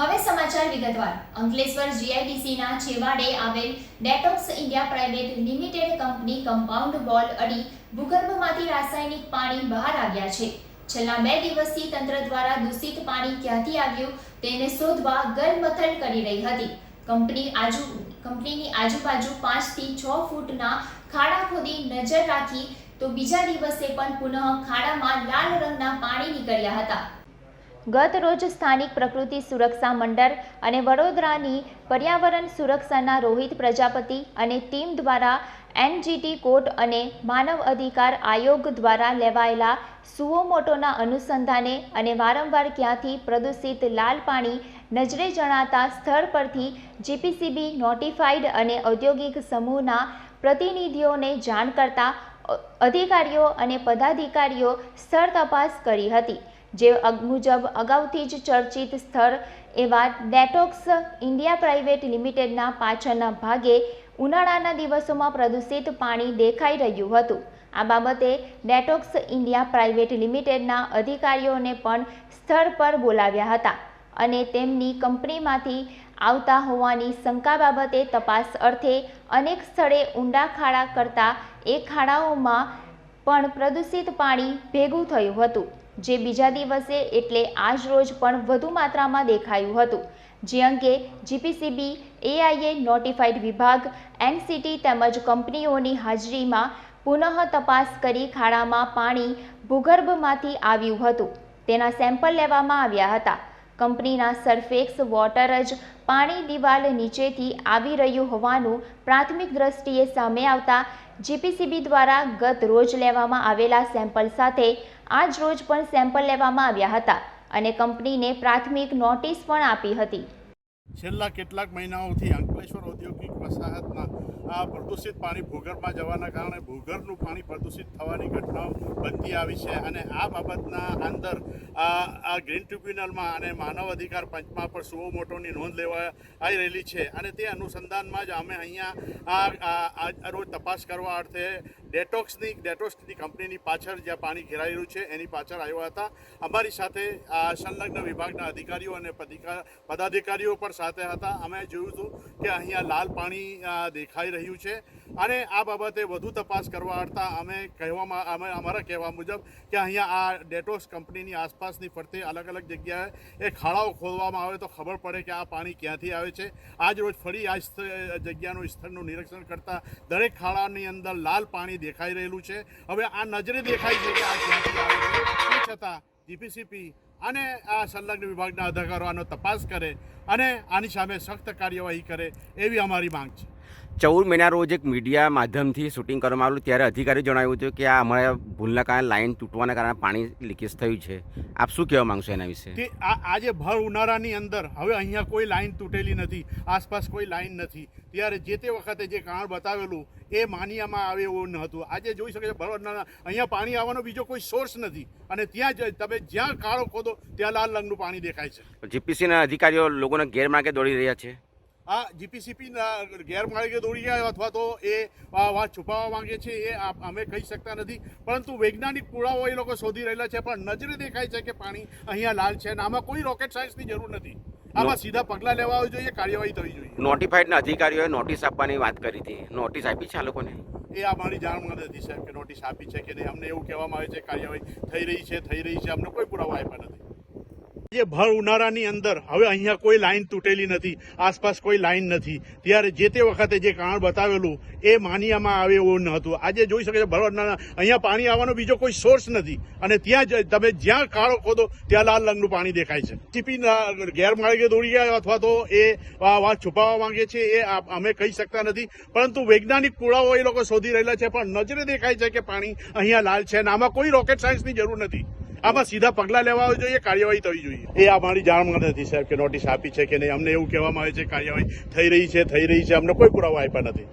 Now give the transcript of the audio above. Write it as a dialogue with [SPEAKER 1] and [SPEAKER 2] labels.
[SPEAKER 1] હવે સમાચાર વિગતવાર. અંકલેશ્વર જીઆઈડીસીના છેવાડે આવેલ Detox India private limited company compound wall અડી ભૂગર્ભમાંથી રાસાયણિક પાણી બહાર આવ્યા છે. છેલ્લા બે દિવસથી તંત્ર દ્વારા દૂષિત પાણી ક્યાંથી આવ્યું તેને શોધવા ગરમથલ કરી રહી હતી. કંપની આજુ, કંપનીની આજુબાજુ પાંચથી છ ફૂટના ખાડા ખોદી નજર રાખી તો બીજા દિવસે પણ પુનઃ ખાડામાં લાલ રંગના પાણી નીકળ્યા હતા. ગત રોજ સ્થાનિક પ્રકૃતિ સુરક્ષા મંડળ અને વડોદરાની પર્યાવરણ સુરક્ષાના રોહિત પ્રજાપતિ અને ટીમ દ્વારા એનજીટી કોર્ટ અને માનવ અધિકાર આયોગ દ્વારા લેવાયેલા સુઓમોટોના અનુસંધાને અને વારંવાર ક્યાંથી પ્રદૂષિત લાલ પાણી નજરે જણાતા સ્થળ પરથી જીપીસીબી નોટિફાઈડ અને ઔદ્યોગિક સમૂહના પ્રતિનિધિઓને જાણ કરતા અધિકારીઓ અને પદાધિકારીઓ સ્થળ તપાસ કરી હતી. જે મુજબ અગાઉથી જ ચર્ચિત સ્થળ એવા ડેટોક્સ ઇન્ડિયા પ્રાઇવેટ લિમિટેડના પાછળના ભાગે ઉનાળાના દિવસોમાં પ્રદૂષિત પાણી દેખાઈ રહ્યું હતું. આ બાબતે ડેટોક્સ ઇન્ડિયા પ્રાઇવેટ લિમિટેડના અધિકારીઓને પણ સ્થળ પર બોલાવ્યા હતા અને તેમની કંપનીમાંથી આવતા હોવાની શંકા બાબતે તપાસ અર્થે અનેક સ્થળે ઊંડા ખાડા કરતા એ ખાડાઓમાં પણ પ્રદૂષિત પાણી ભેગું થયું હતું. જે બીજા દિવસે એટલે આજ રોજ પણ વધુ માત્રામાં દેખાયું હતું. જે અંગે જીપીસીબી, એઆઈએ નોટિફાઈડ વિભાગ, એનસીટી તેમજ કંપનીઓની હાજરીમાં પુનઃ તપાસ કરી ખાડામાં પાણી ભૂગર્ભમાંથી આવ્યું હતું. તેના સેમ્પલ લેવામાં આવ્યા હતા. કંપનીના સરફેક્સ વોટર જ પાણી દિવાલ નીચેથી આવી રહ્યું હોવાનું પ્રાથમિક દ્રષ્ટિએ સામે આવતા જીપીસીબી દ્વારા ગત રોજ લેવામાં આવેલા સેમ્પલ સાથે આજ રોજ પણ સેમ્પલ લેવામાં આવ્યા હતા અને કંપનીને પ્રાથમિક નોટિસ પણ આપી હતી.
[SPEAKER 2] છેલ્લા કેટલાક મહિનાઓથી અંકલેશ્વર ઔદ્યોગિક વસાહતમાં આ પ્રદૂષિત પાણી ભૂગર્ભમાં જવાના કારણે ભૂગર્ભનું પાણી પ્રદૂષિત થવાની ઘટનાઓ બનતી આવી છે અને આ બાબતના અંદર આ ગ્રીન ટ્રિબ્યુનલમાં અને માનવ અધિકાર પંચમાં પણ સુઓ મોટોની નોંધ લેવા આવી રહેલી છે અને તે અનુસંધાનમાં જ અમે અહીંયા આ રોજ તપાસ કરવા અર્થે ડેટોક્સની ડેટોક્સની કંપનીની પાછળ જ્યાં પાણી ઘેરાઈ છે, એની પાછળ આવ્યા હતા. અમારી સાથે આ સંલગ્ન વિભાગના અધિકારીઓ અને પદાધિકારીઓ પણ સાથે હતા. અમે જોયું હતું કે અહીંયા લાલ પાણી દેખાઈ રહ્યું છે. અને આ બાબતે વધુ તપાસ કરવા અડતા અમે કહેવામાં અમે અમારા કહેવા મુજબ કે અહીંયા આ ડેટોક્સ કંપનીની આસપાસની ફરતે અલગ અલગ જગ્યાએ એ ખાડાઓ ખોદવામાં આવે તો ખબર પડે કે આ પાણી ક્યાંથી આવે છે. આજ રોજ ફરી આ જગ્યાનું સ્થળનું નિરીક્ષણ કરતાં દરેક ખાડાની અંદર લાલ પાણી દેખાઈ રહેલું છે. હવે આ નજરે દેખાય છે કે આ ક્યાંથી છતાં જીપીસીપી અને આ સંલગ્ન વિભાગના અધિકારો આનો તપાસ કરે અને આની સામે સખ્ત કાર્યવાહી કરે એવી અમારી માંગ છે.
[SPEAKER 3] ચૌદ મહિના રોજ એક મીડિયા માધ્યમથી શૂટિંગ કરવામાં આવ્યું ત્યારે અધિકારી જણાવ્યું હતું કે આ અમારા ભૂલના કારણે લાઇન તૂટવાના કારણે પાણી લીકેજ થયું છે. આપ શું કહેવા માંગશો એના વિશે?
[SPEAKER 2] કે આ આજે ભર ઉનાળાની અંદર હવે અહીંયા કોઈ લાઇન તૂટેલી નથી આસપાસ કોઈ લાઇન નથી. ત્યારે જે તે વખતે જે કારણ બતાવેલું એ માન્યામાં આવે એવું ન હતું. આજે જોઈ શકે છે ભર ઉનાળા અહીંયા પાણી આવવાનો બીજો કોઈ સોર્સ નથી. અને ત્યાં જ તમે જ્યાં કાળો ખોદો ત્યાં લાલ રંગનું પાણી દેખાય છે.
[SPEAKER 3] જીપીસીના અધિકારીઓ લોકોને ગેરમાર્ગે દોડી રહ્યા છે.
[SPEAKER 2] આ જીપીસીપી ગેરમાર્ગે દોડી ગયા અથવા તો એ વાત છુપાવવા માંગે છે એ અમે કહી શકતા નથી. પરંતુ વૈજ્ઞાનિક પુરાવો એ લોકો શોધી રહેલા છે પણ નજરે દેખાય છે કે પાણી અહીંયા લાલ છે અને આમાં કોઈ રોકેટ સાયન્સની જરૂર નથી. આમાં સીધા પગલાં લેવા જોઈએ કાર્યવાહી થવી જોઈએ.
[SPEAKER 3] નોટિફાઈડના અધિકારીઓએ નોટિસ આપવાની વાત કરી હતી. નોટિસ આપી છે આ લોકોને?
[SPEAKER 2] એ અમારી જાણમાં નથી સાહેબ કે નોટિસ આપી છે કે નહીં? અમને એવું કહેવામાં આવે છે કાર્યવાહી થઈ રહી છે થઈ રહી છે. અમને કોઈ પુરાવા આપ્યા નથી. જે ભર ઉનાળાની અંદર, હવે અહીંયા કોઈ લાઈન તૂટેલી નથી, આસપાસ કોઈ લાઈન નથી. ત્યારે જે તે વખતે જે કારણ બતાવેલું, એ માનિયામાં આવે એવું ન હતું. આજે જોઈ શકે છે, ભર અહીંયા પાણી આવવાનો બીજો કોઈ સોર્સ નથી. અને ત્યાં જ તમે જ્યાં કાળો ખોદો, ત્યાં લાલ રંગનું પાણી દેખાય છે. ટીપી ગેરમાર્ગે દોડી ગયા અથવા તો એ વાત છુપાવવા માંગે છે, એ અમે કહી શકતા નથી. પરંતુ વૈજ્ઞાનિક પુરાવો એ લોકો શોધી રહેલા છે, પણ નજરે દેખાય છે કે પાણી અહીંયા લાલ છે અને આમાં કોઈ રોકેટ સાયન્સની જરૂર નથી. આમાં સીધા પગલાં લેવા જોઈએ, કાર્યવાહી થવી જોઈએ. એ અમારી જાણમાં નથી સાહેબ કે નોટિસ આપી છે કે નહીં. અમને એવું કહેવામાં આવે છે કાર્યવાહી થઈ રહી છે, થઈ રહી છે. અમને કોઈ પુરાવા આપ્યા નથી.